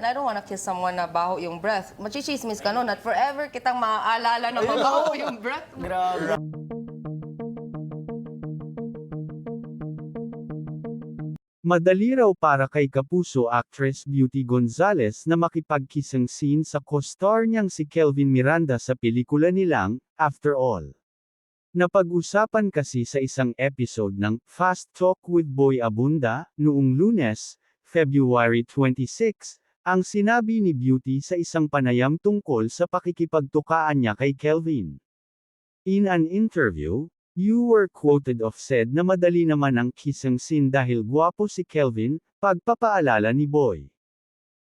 And I don't wanna kiss someone na baho yung breath. Machichismis ka nun at forever kitang maaalala na mabaho yung breath mo. Grabe. Madali raw para kay kapuso actress Beauty Gonzales na makipagkissing scene sa co-star niyang si Kelvin Miranda sa pelikula nilang, After All. Napag-usapan kasi sa isang episode ng Fast Talk with Boy Abunda, noong lunes, February 26, ang sinabi ni Beauty sa isang panayam tungkol sa pakikipagtukaan niya kay Kelvin. In an interview, You were quoted of said na madali naman ang kissing scene dahil gwapo si Kelvin, pagpapaalala ni Boy.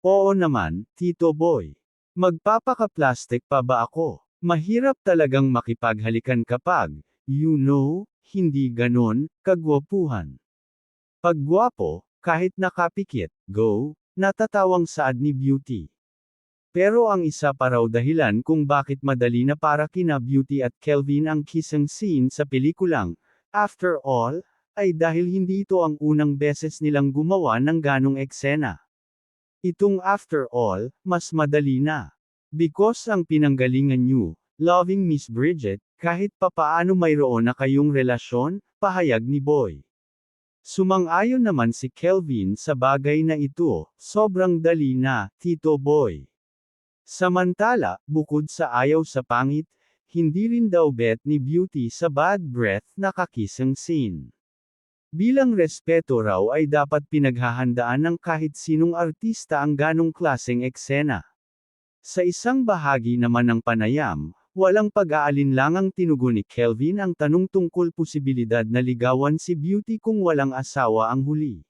Oo naman, Tito Boy. Magpapaka-plastic pa ba ako? Mahirap talagang makipaghalikan kapag, you know, hindi ganon, kagwapuhan. Paggwapo, kahit nakapikit, go, natatawang saad ni Beauty. Pero ang isa pa raw dahilan kung bakit madali na para kina Beauty at Kelvin ang kissing scene sa pelikulang, After All, ay dahil hindi ito ang unang beses nilang gumawa ng ganong eksena. Itong After All, mas madali na. Because ang pinanggalingan nyo, Loving Miss Bridget, kahit papaano mayroon na kayong relasyon, pahayag ni Boy. Sumang-ayon naman si Kelvin sa bagay na ito, sobrang dali na, Tito Boy. Samantala, bukod sa ayaw sa pangit, hindi rin daw bet ni Beauty sa bad breath na kakisang scene. Bilang respeto raw ay dapat pinaghahandaan ng kahit sinong artista ang ganong klaseng eksena. Sa isang bahagi naman ng panayam, walang pag-aalinlangang tinugon ni Kelvin ang tanong tungkol posibilidad na ligawan si Beauty kung walang asawa ang huli.